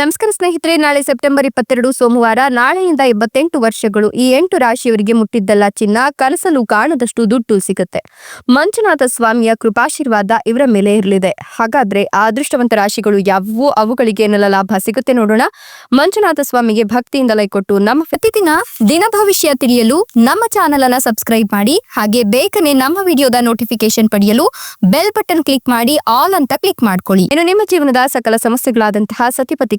ನಮಸ್ಕಾರ ಸ್ನೇಹಿತರೆ, ನಾಳೆ ಸೆಪ್ಟೆಂಬರ್ ಇಪ್ಪತ್ತೆರಡು, ಸೋಮವಾರ, ನಾಳೆಯಿಂದ ಇಪ್ಪತ್ತೆಂಟು ವರ್ಷಗಳು, ಈ ಎಂಟು ರಾಶಿಯವರಿಗೆ ಮುಟ್ಟಿದ್ದಲ್ಲ ಚಿನ್ನ ಕನಸಲು ಕಾಣದಷ್ಟು ದುಡ್ಡು ಸಿಗುತ್ತೆ. ಮಂಜುನಾಥ ಸ್ವಾಮಿಯ ಕೃಪಾಶೀರ್ವಾದ ಇವರ ಮೇಲೆ ಇರಲಿದೆ. ಹಾಗಾದ್ರೆ ಆ ಅದೃಷ್ಟವಂತ ರಾಶಿಗಳು ಯಾವುವು ಅವುಗಳಿಗೆ ಏನೆಲ್ಲ ಲಾಭ ಸಿಗುತ್ತೆ ನೋಡೋಣ. ಮಂಜುನಾಥ ಸ್ವಾಮಿಗೆ ಭಕ್ತಿಯಿಂದ ಲೈ ಕೊಟ್ಟು ನಮ್ಮ ಪ್ರತಿದಿನ ದಿನ ಭವಿಷ್ಯ ತಿಳಿಯಲು ನಮ್ಮ ಚಾನೆಲ್ ಅನ್ನ ಸಬ್ಸ್ಕ್ರೈಬ್ ಮಾಡಿ, ಹಾಗೆ ಬೇಗನೆ ನಮ್ಮ ವಿಡಿಯೋದ ನೋಟಿಫಿಕೇಶನ್ ಪಡೆಯಲು ಬೆಲ್ ಬಟನ್ ಕ್ಲಿಕ್ ಮಾಡಿ, ಆಲ್ ಅಂತ ಕ್ಲಿಕ್ ಮಾಡ್ಕೊಳ್ಳಿ. ಇನ್ನು ನಿಮ್ಮ ಜೀವನದ ಸಕಲ ಸಮಸ್ಯೆಗಳಾದಂತಹ ಸತಿಪತಿ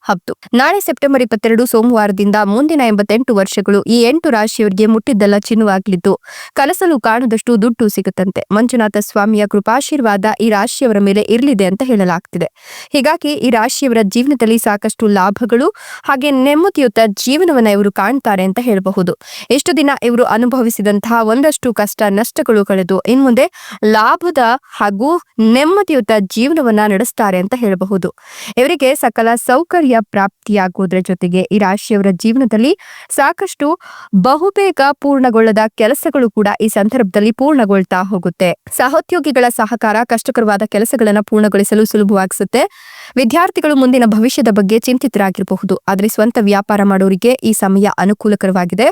ಹತ್ತು ನಾಳೆ ಸೆಪ್ಟೆಂಬರ್ ಇಪ್ಪತ್ತೆರಡು ಸೋಮವಾರದಿಂದ ಮುಂದಿನ ಎಂಬತ್ತೆಂಟು ವರ್ಷಗಳು ಈ ಎಂಟು ರಾಶಿಯವರಿಗೆ ಮುಟ್ಟಿದ್ದೆಲ್ಲ ಚಿನ್ನುವಾಗಲಿದ್ದು. ಕನಸಲು ಕಾಣದಷ್ಟು ದುಡ್ಡು ಸಿಗುತ್ತಂತೆ. ಮಂಜುನಾಥ ಸ್ವಾಮಿಯ ಕೃಪಾಶೀರ್ವಾದ ಈ ರಾಶಿಯವರ ಮೇಲೆ ಇರಲಿದೆ ಅಂತ ಹೇಳಲಾಗ್ತಿದೆ. ಹೀಗಾಗಿ ಈ ರಾಶಿಯವರ ಜೀವನದಲ್ಲಿ ಸಾಕಷ್ಟು ಲಾಭಗಳು ಹಾಗೆ ನೆಮ್ಮದಿಯುತ ಜೀವನವನ್ನ ಇವರು ಕಾಣ್ತಾರೆ ಅಂತ ಹೇಳಬಹುದು. ಎಷ್ಟು ದಿನ ಇವರು ಅನುಭವಿಸಿದಂತಹ ಒಂದಷ್ಟು ಕಷ್ಟ ನಷ್ಟಗಳು ಕಳೆದು ಇನ್ಮುಂದೆ ಲಾಭದ ಹಾಗೂ ನೆಮ್ಮದಿಯುತ ಜೀವನವನ್ನ ನಡೆಸ್ತಾರೆ ಅಂತ ಹೇಳಬಹುದು. ಇವರಿಗೆ ಸಕಲ ಸೌಕರ್ಯ ಪ್ರಾಪ್ತಿಯಾಗುವುದರ ಜೊತೆಗೆ ಈ ರಾಶಿಯವರ ಜೀವನದಲ್ಲಿ ಸಾಕಷ್ಟು ಬಹುಬೇಗ ಪೂರ್ಣಗೊಳ್ಳದ ಕೆಲಸಗಳು ಕೂಡ ಈ ಸಂದರ್ಭದಲ್ಲಿ ಪೂರ್ಣಗೊಳ್ತಾ ಹೋಗುತ್ತೆ. ಸಹೋದ್ಯೋಗಿಗಳ ಸಹಕಾರ ಕಷ್ಟಕರವಾದ ಕೆಲಸಗಳನ್ನು ಪೂರ್ಣಗೊಳಿಸಲು ಸುಲಭವಾಗಿಸುತ್ತೆ. ವಿದ್ಯಾರ್ಥಿಗಳು ಮುಂದಿನ ಭವಿಷ್ಯದ ಬಗ್ಗೆ ಚಿಂತಿತರಾಗಿರಬಹುದು. ಆದರೆ ಸ್ವಂತ ವ್ಯಾಪಾರ ಮಾಡೋರಿಗೆ ಈ ಸಮಯ ಅನುಕೂಲಕರವಾಗಿದೆ.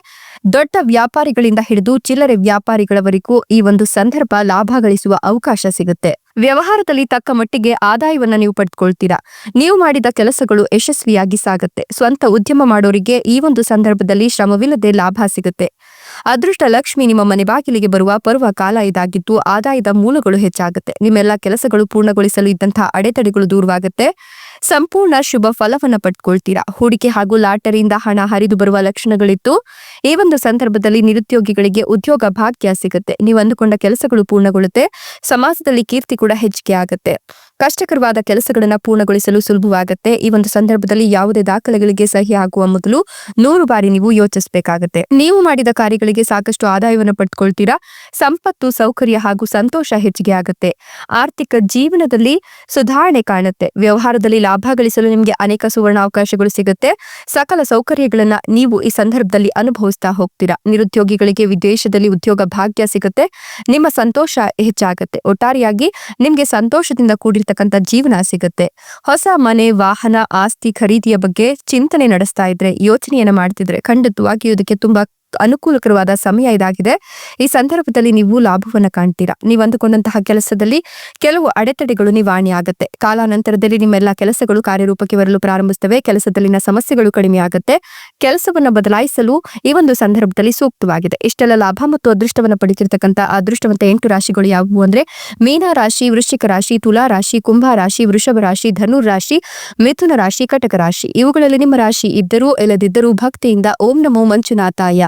ದೊಡ್ಡ ವ್ಯಾಪಾರಿಗಳಿಂದ ಹಿಡಿದು ಚಿಲ್ಲರೆ ವ್ಯಾಪಾರಿಗಳವರೆಗೂ ಈ ಒಂದು ಸಂದರ್ಭ ಲಾಭ ಗಳಿಸುವ ಅವಕಾಶ ಸಿಗುತ್ತೆ. ವ್ಯವಹಾರದಲ್ಲಿ ತಕ್ಕ ಮಟ್ಟಿಗೆ ಆದಾಯವನ್ನು ನೀವು ಪಡೆದುಕೊಳ್ತೀರಾ ನೀವು ಮಾಡಿದ ಕೆಲಸಗಳು ಯಶಸ್ವಿಯಾಗಿ ಸಾಗುತ್ತೆ. ಸ್ವಂತ ಉದ್ಯಮ ಮಾಡೋರಿಗೆ ಈ ಒಂದು ಸಂದರ್ಭದಲ್ಲಿ ಶ್ರಮವಿಲ್ಲದೆ ಲಾಭ ಸಿಗುತ್ತೆ. ಅದೃಷ್ಟ ಲಕ್ಷ್ಮಿ ನಿಮ್ಮ ಮನೆ ಬಾಗಿಲಿಗೆ ಬರುವ ಪರ್ವ ಕಾಲ ಇದಾಗಿದ್ದು ಆದಾಯದ ಮೂಲಗಳು ಹೆಚ್ಚಾಗುತ್ತೆ. ನಿಮ್ಮೆಲ್ಲ ಕೆಲಸಗಳು ಪೂರ್ಣಗೊಳಿಸಲು ಇದ್ದಂತಹ ಅಡೆತಡೆಗಳು ದೂರವಾಗುತ್ತೆ. ಸಂಪೂರ್ಣ ಶುಭ ಫಲವನ್ನ ಪಡ್ಕೊಳ್ತೀರಾ. ಹೂಡಿಕೆ ಹಾಗೂ ಲಾಟರಿಯಿಂದ ಹಣ ಹರಿದು ಬರುವ ಲಕ್ಷಣಗಳಿತ್ತು ಈ ಒಂದು ಸಂದರ್ಭದಲ್ಲಿ ನಿರುದ್ಯೋಗಿಗಳಿಗೆ ಉದ್ಯೋಗ ಭಾಗ್ಯ ಸಿಗುತ್ತೆ. ನೀವು ಅಂದುಕೊಂಡ ಕೆಲಸಗಳು ಪೂರ್ಣಗೊಳ್ಳುತ್ತೆ. ಸಮಾಜದಲ್ಲಿ ಕೀರ್ತಿ ಕೂಡ ಹೆಚ್ಚಿಗೆ ಆಗುತ್ತೆ. ಕಷ್ಟಕರವಾದ ಕೆಲಸಗಳನ್ನು ಪೂರ್ಣಗೊಳಿಸಲು ಸುಲಭವಾಗುತ್ತೆ. ಈ ಒಂದು ಸಂದರ್ಭದಲ್ಲಿ ಯಾವುದೇ ದಾಖಲೆಗಳಿಗೆ ಸಹಿ ಆಗುವ ಮೊದಲು ನೂರು ಬಾರಿ ನೀವು ಯೋಚಿಸಬೇಕಾಗುತ್ತೆ. ನೀವು ಮಾಡಿದ ಕಾರ್ಯಗಳಿಗೆ ಸಾಕಷ್ಟು ಆದಾಯವನ್ನು ಪಡ್ಕೊಳ್ತೀರಾ? ಸಂಪತ್ತು, ಸೌಕರ್ಯ ಹಾಗೂ ಸಂತೋಷ ಹೆಚ್ಚಿಗೆ ಆಗುತ್ತೆ. ಆರ್ಥಿಕ ಜೀವನದಲ್ಲಿ ಸುಧಾರಣೆ ಕಾಣುತ್ತೆ. ವ್ಯವಹಾರದಲ್ಲಿ ಲಾಭ ಗಳಿಸಲು ನಿಮಗೆ ಅನೇಕ ಸುವರ್ಣ ಅವಕಾಶಗಳು ಸಿಗುತ್ತೆ. ಸಕಲ ಸೌಕರ್ಯಗಳನ್ನ ನೀವು ಈ ಸಂದರ್ಭದಲ್ಲಿ ಅನುಭವಿಸ್ತಾ ಹೋಗ್ತೀರಾ. ನಿರುದ್ಯೋಗಿಗಳಿಗೆ ವಿದೇಶದಲ್ಲಿ ಉದ್ಯೋಗ ಭಾಗ್ಯ ಸಿಗುತ್ತೆ. ನಿಮ್ಮ ಸಂತೋಷ ಹೆಚ್ಚಾಗುತ್ತೆ. ಒಟ್ಟಾರೆಯಾಗಿ ನಿಮ್ಗೆ ಸಂತೋಷದಿಂದ ಕೂಡಿರ್ತಕ್ಕಂಥ ಜೀವನ ಸಿಗುತ್ತೆ. ಹೊಸ ಮನೆ, ವಾಹನ, ಆಸ್ತಿ ಖರೀದಿಯ ಬಗ್ಗೆ ಚಿಂತನೆ ನಡೆಸ್ತಾ ಇದ್ರೆ ಯೋಚನೆಯನ್ನ ಮಾಡ್ತಿದ್ರೆ ಖಂಡಿತವಾಗಿಯೂ ಇದಕ್ಕೆ ತುಂಬಾ ಅನುಕೂಲಕರವಾದ ಸಮಯ ಇದಾಗಿದೆ. ಈ ಸಂದರ್ಭದಲ್ಲಿ ನೀವು ಲಾಭವನ್ನು ಕಾಣ್ತೀರಾ? ನೀವು ಅಂದುಕೊಂಡಂತಹ ಕೆಲಸದಲ್ಲಿ ಕೆಲವು ಅಡೆತಡೆಗಳು ನಿವಾರಣೆ ಆಗುತ್ತೆ. ಕಾಲಾನಂತರದಲ್ಲಿ ನಿಮ್ಮೆಲ್ಲ ಕೆಲಸಗಳು ಕಾರ್ಯರೂಪಕ್ಕೆ ಬರಲು ಪ್ರಾರಂಭಿಸುತ್ತವೆ ಕೆಲಸದಲ್ಲಿನ ಸಮಸ್ಯೆಗಳು ಕಡಿಮೆ ಆಗುತ್ತೆ. ಕೆಲಸವನ್ನು ಬದಲಾಯಿಸಲು ಈ ಒಂದು ಸಂದರ್ಭದಲ್ಲಿ ಸೂಕ್ತವಾಗಿದೆ. ಇಷ್ಟೆಲ್ಲ ಲಾಭ ಮತ್ತು ಅದೃಷ್ಟವನ್ನ ಪಡಿತಿರ್ತಕ್ಕಂಥ ಅದೃಷ್ಟವಂತ ಎಂಟು ರಾಶಿಗಳು ಯಾವುವು ಅಂದ್ರೆ ಮೀನ ರಾಶಿ, ವೃಶ್ಚಿಕ ರಾಶಿ, ತುಲಾ ರಾಶಿ, ಕುಂಭ ರಾಶಿ, ವೃಷಭ ರಾಶಿ, ಧನುರ್ ರಾಶಿ, ಮಿಥುನ ರಾಶಿ, ಕಟಕ ರಾಶಿ. ಇವುಗಳಲ್ಲಿ ನಿಮ್ಮ ರಾಶಿ ಇದ್ದರೂ, ಇಲ್ಲದಿದ್ದರೂ ಭಕ್ತಿಯಿಂದ ಓಂ ನಮೋ ಮಂಜುನಾಥಾಯ.